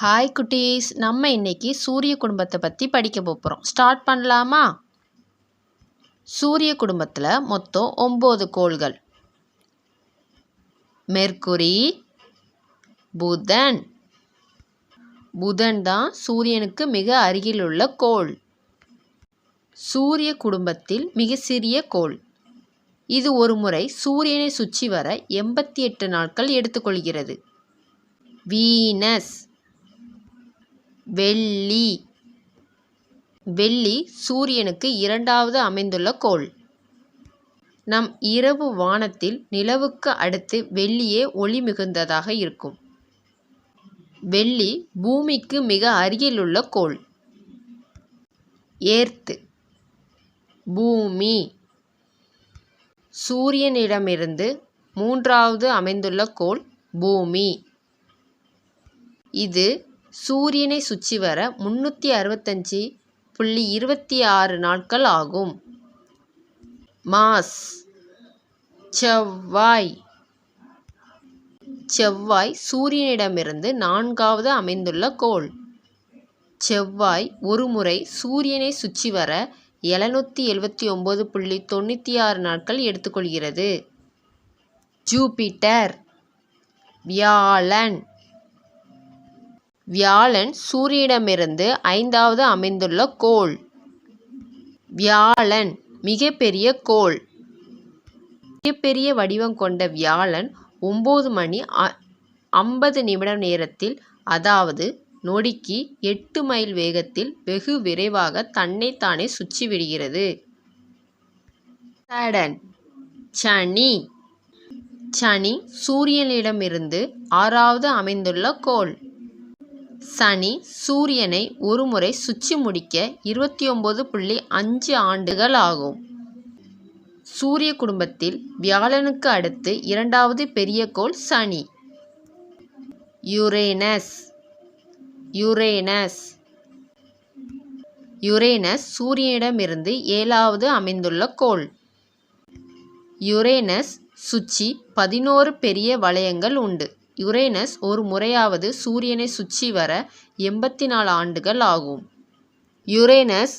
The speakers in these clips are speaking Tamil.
ஹாய் குட்டீஸ். நம்ம இன்னைக்கு சூரிய குடும்பத்தை பற்றி படிக்க போகிறோம் ஸ்டார்ட் பண்ணலாமா? சூரிய குடும்பத்தில் மொத்தம் ஒம்பது கோள்கள். மெர்க்குரி புதன். புதன் தான் சூரியனுக்கு மிக அருகில் உள்ள கோள். சூரிய குடும்பத்தில் மிக சிறிய கோள். இது ஒரு முறை சூரியனை சுற்றி வர எண்பத்தி எட்டு நாட்கள் எடுத்துக்கொள்கிறது. வீனஸ். வெள்ளி. வெள்ளி சூரியனுக்கு இரண்டாவது அமைந்துள்ள கோள். நம் இரவு வானத்தில் நிலவுக்கு அடுத்து வெள்ளியே ஒளி மிகுந்ததாக இருக்கும். வெள்ளி பூமிக்கு மிக அருகிலுள்ள கோள். ஏர்த்து. பூமி. சூரியனிடமிருந்து மூன்றாவது அமைந்துள்ள கோள் பூமி. இது சூரியனை சுற்றி வர முன்னூற்றி அறுபத்தஞ்சி புள்ளி இருபத்தி ஆறு நாட்கள் ஆகும். மாஸ். செவ்வாய். செவ்வாய் சூரியனிடமிருந்து நான்காவது அமைந்துள்ள கோள். செவ்வாய் ஒருமுறை சூரியனை சுற்றி வர எழுநூற்றி எழுபத்தி ஒம்பது புள்ளி தொண்ணூற்றி ஆறு நாட்கள் எடுத்துக்கொள்கிறது. ஜூபிட்டர். வியாழன். வியாழன் சூரியனிடமிருந்து ஐந்தாவது அமைந்துள்ள கோள். வியாழன் மிகப்பெரிய கோள். மிகப்பெரிய வடிவம் கொண்ட வியாழன் ஒம்பது மணி ஐம்பது நிமிட நேரத்தில் அதாவது நொடிக்கு எட்டு மைல் வேகத்தில் வெகு விரைவாக தன்னைத்தானே சுற்றி விடுகிறது. சேடன் சனி. சனி சூரியனிடமிருந்து ஆறாவது அமைந்துள்ள கோள். சனி சூரியனை ஒருமுறை சுற்றி முடிக்க இருபத்தி ஒம்பது புள்ளி அஞ்சு ஆண்டுகள் ஆகும். சூரிய குடும்பத்தில் வியாழனுக்கு அடுத்து இரண்டாவது பெரிய கோள் சனி. Uranus Uranus. யுரேனஸ் சூரியனிடமிருந்து ஏழாவது அமைந்துள்ள கோள். யுரேனஸ் சுற்றி பதினோரு பெரிய வளையங்கள் உண்டு. யுரேனஸ் ஒரு முறையாவது சூரியனை சுற்றி வர எண்பத்தி நாலு ஆண்டுகள் ஆகும். யுரேனஸ்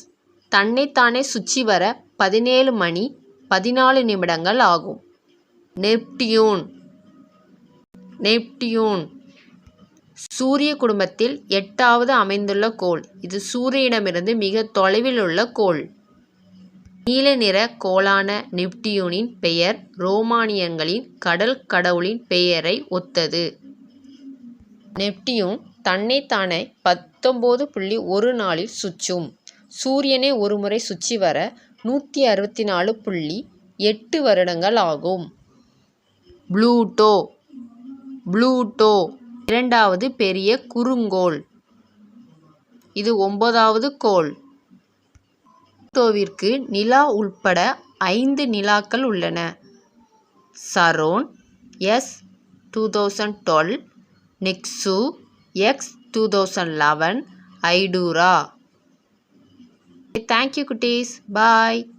தன்னைத்தானே சுற்றி வர பதினேழு மணி பதினாலு நிமிடங்கள் ஆகும். நெப்டியூன். நெப்டியூன். சூரிய குடும்பத்தில் எட்டாவது அமைந்துள்ள கோள். இது சூரியனிடமிருந்து மிக தொலைவில் உள்ள கோள். நீல நிற கோளான நெப்டியூனின் பெயர் ரோமானியங்களின் கடல் கடவுளின் பெயரை ஒத்தது. நெப்டியூன் தன்னைத்தானே பத்தொம்போது புள்ளி ஒரு நாளில் சுற்றும். சூரியனை ஒருமுறை சுற்றி வர நூற்றி அறுபத்தி நாலு புள்ளி எட்டு வருடங்கள் ஆகும். ப்ளூட்டோ ப்ளூட்டோ இரண்டாவது பெரிய குறுங்கோள். இது ஒன்பதாவது கோள். தோவிற்கு நிலா உள்பட ஐந்து நிலாக்கள் உள்ளன. Charon S two thousand twelve Nix X two thousand eleven Hydra. Thank you குட்டீஸ். பாய்